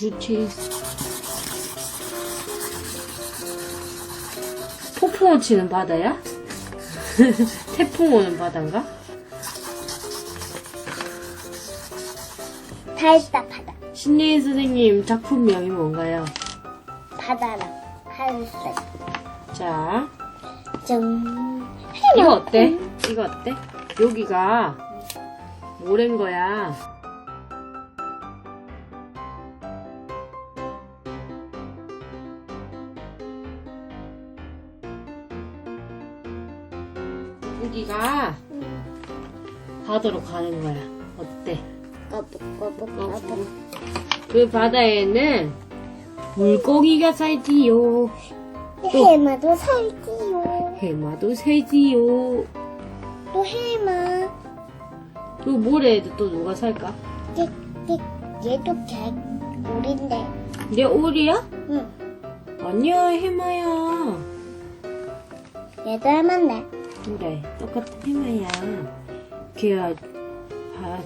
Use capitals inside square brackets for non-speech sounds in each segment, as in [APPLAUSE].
그렇지. 폭풍우 치는 바다야? [LAUGHS] 태풍 오는 바다인가? 다 했다 바다. 신예인 선생님 작품명이 뭔가요? 바다랑 하늘색. 자, 좀. 이거 어때? 이거 어때? 여기가 모래인 거야. 여기가 바다로 가는 거야. 어때? 그 바다에는 물고기가 살지요. 해마도 살지요. 해마도 살지요. 또 해마. 그 모래에도 또 누가 살까? 띡띡. 얘도 개울인데. 내 오리야? 응. 아니야, 해마야. 얘도 닮았네. 그래, 똑같은 해마야. 걔야, 봐.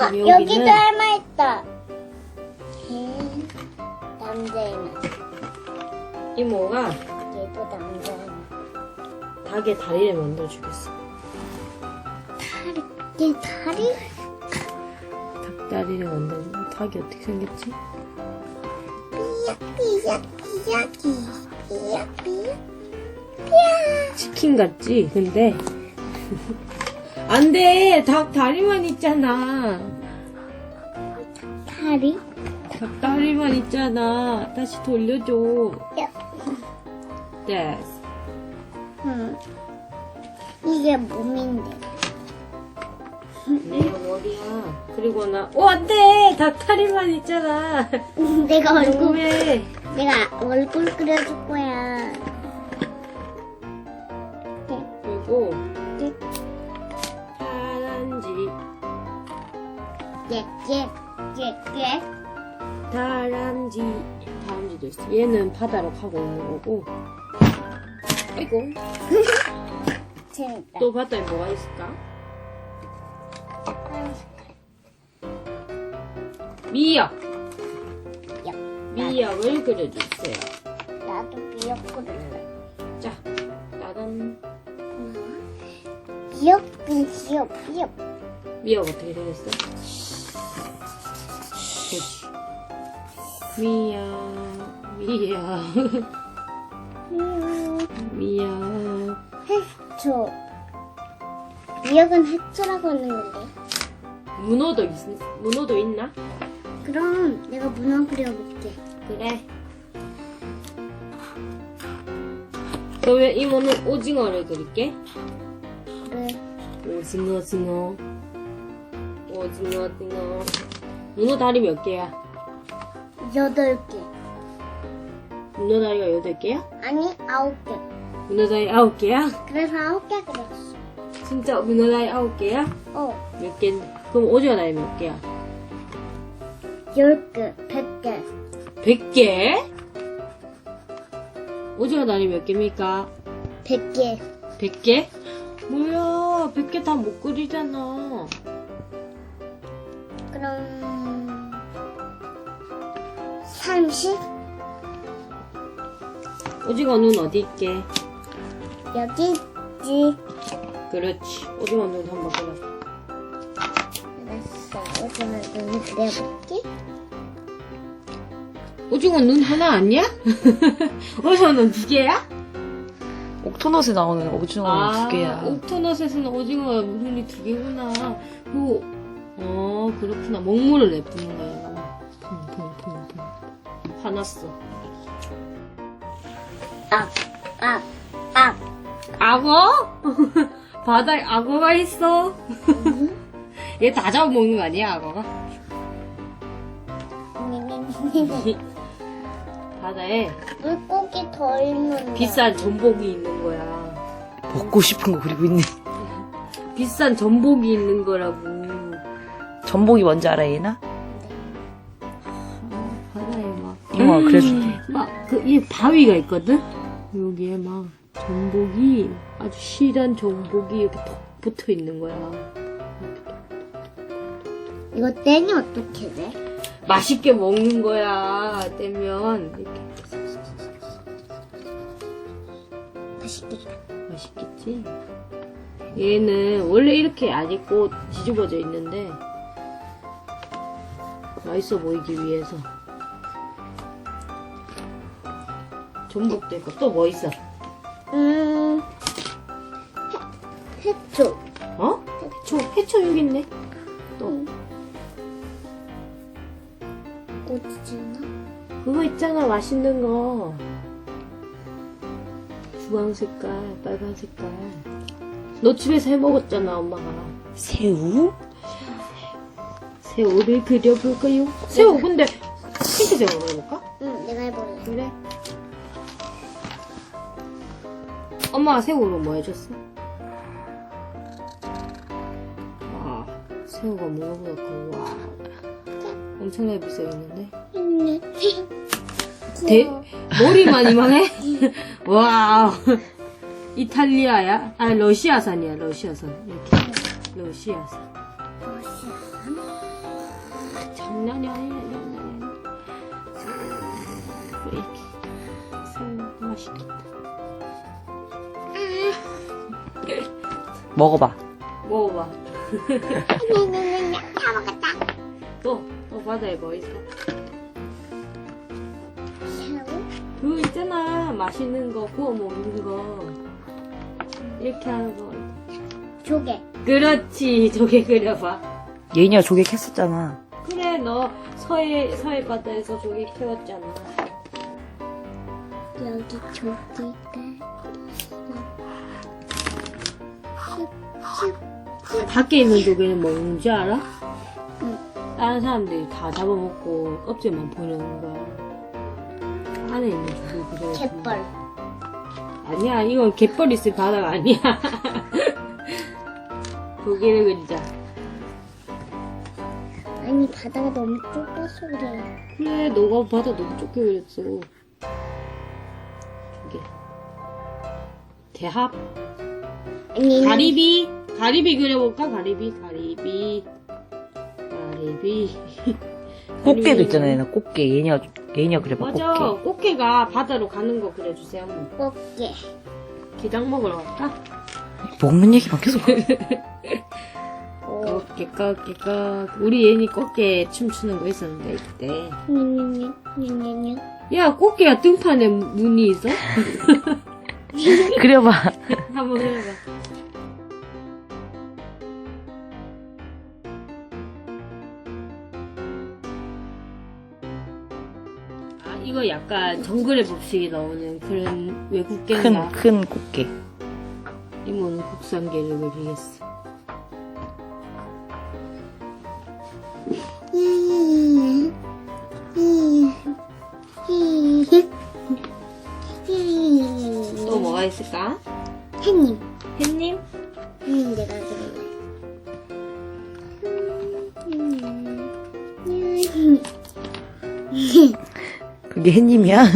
어, 여기는 여기도 닮아있다. 음, 남자애만. 이모가 얘도 남자애만. 닭의 다리를 만들어주겠어. 다리. 얘 다리? 닭 다리를 만들면 닭이 어떻게 생겼지? 삐약, 삐약, 삐약이. 삐약, 삐약. 치킨 같지? 근데 [LAUGHS] 안 돼. 닭 다리만 있잖아. 다리? 닭 다리만 있잖아. 다시 돌려줘. 야. 응. 이게 몸인데. 내 머리야. 그리고 나, 오, 안 돼! 닭 다리만 있잖아. [LAUGHS] 내가 얼굴, 너무해. 내가 얼굴 그려줄 거야. 그리고, 네. 다람쥐, 예, 예, 예, 예. 다람쥐. 다람쥐도 있어. 얘는 바다로 가고 있는 거고. 아이고. 재밌다. 또 바다에 뭐가 있을까? 미역. 야, 미역을 그려주세요. 나도 미역 그릴래. 미역, 미역, 미역. 미역 어떻게? 그렇지. 미역, 미역, 음, 미역. 해초. 미역은 해초라고 하는 건데. 문어도 있, 문어도 있나? 그럼 내가 문어 그려볼게. 그래. 그러면 이모는 오징어를 그릴게. 오징어, 징어. 오징어, 징어. 문어 다리 몇 개야? 여덟 개. 문어 다리가 여덟 개야? 아니, 아홉 개. 문어 다리 아홉 개야? 그래서 아홉 개 그렸어. 진짜 문어 다리 아홉 개야? 어, 몇 개? 그럼 오징어 다리 몇 개야? 열 개, 백 개. 백 개? 오징어 다리 몇 개입니까? 백 개. 백 개? 뭐야, 백개다 못 그리잖아. 그럼, 삼십? 오징어 눈 어디 있게? 여기 있지. 그렇지. 오징어 눈 한번 그려. 알았어. 오징어 눈을 그려볼게. 오징어 눈 하나 아니야? [LAUGHS] 오징어 눈 두 개야? 옥토넛에 나오는 오징어는 두 개야. 옥토넛에서는 오징어 눈이 두 개구나. 그, 어, 그렇구나. 먹물을 내뿜는 거야. 퐁퐁퐁퐁. 화났어. 아, 아, 아. 악어? [LAUGHS] 바다에 악어가 있어. [LAUGHS] 얘 다 잡아먹는 거 아니야, 악어가? [LAUGHS] 바다에 물고기 더 있는데. 비싼 전복이 있는 거야. 먹고 싶은 거 그리고 있네. [LAUGHS] 비싼 전복이 있는 거라고. 전복이 뭔지 알아, 얘나? 아, 바다에 막. 이모가 그려줄게. 막, 그, 이 바위가 있거든? 여기에 막, 전복이, 아주 실한 전복이 이렇게 톡 붙어 있는 거야. 이거 떼니 어떻게 돼? 맛있게 먹는 거야. 떼면 이렇게 맛있겠다. 맛있겠지. 얘는 원래 이렇게 안 익고 뒤집어져 있는데 맛있어 보이기 위해서 전복도 있고 또 뭐 있어? 음, 해, 해초. 어? 해초 해초 여기 있네. 또 어디지나? 그거 있잖아 맛있는 거 주황 색깔 빨간 색깔 너 집에서 해 먹었잖아 엄마가 새우? 새우를 그려볼까요? 새우 근데 핑크색으로 해볼까? 응, 내가 해볼래. 그래 엄마가 새우로 뭐 해줬어? 와 새우가 무거보다 크고 와 엄청나게 비싸겠는데 음, 대, 머리만 [LAUGHS] 이만해? [LAUGHS] 와 이탈리아야? 아 러시아산이야 러시아산 이렇게 러시아산 장난이 아니야 장난이 아니야 이렇게 새우 맛있겠다 먹어봐. 먹어봐 다 먹었다. 또, 또 바다에 뭐 있어? 그거 있잖아 맛있는 거 구워 먹는 거 이렇게 하는 거 조개. 그렇지 [LAUGHS] 저게 그려봐 예인이가 조개 캤었잖아. 그래 너 서해 서해 바다에서 조개 키웠잖아 여기 조개가. 밖에 있는 조개는 먹는 줄 알아? 응. 다른 사람들이 다 잡아먹고 껍질만 버리는 거야 안에 있는 조개 그려야지 갯벌. 아니야 이건 갯벌 있을 바다가 아니야. [LAUGHS] 조개를 그리자. 아니, 바다가 너무 좁아서 그래. 그래 너가 바다 너무 좁게 그렸어. 조개 대합? 아니, 가리비? 가리비 그려볼까? 가리비 가리비. 가리비. [LAUGHS] 꽃게도 가리비. 있잖아, 얘나 꽃게. 예인이가, 예인이가 그려봐, 맞아 꽃게. 꽃게가 바다로 가는 거 그려주세요 꽃게. 게장 먹으러 갈까? 먹는 얘기만 계속. 오. [LAUGHS] 꽃게 꽃게 꽃 우리 얘니 꽃게 춤추는 거 있었는데 이때 냐냐냐. 야 꽃게가 등판에 문이 있어? [LAUGHS] 그려봐. [LAUGHS] 한번 해봐 이거 약간 정글의 법칙이 나오는 그런 외국 큰, 꽃게. 이모는 국산게를 그리겠어. 또 뭐가 있을까? 햇님. 햇님? 음, 내가 그래. 그게 햇님이야?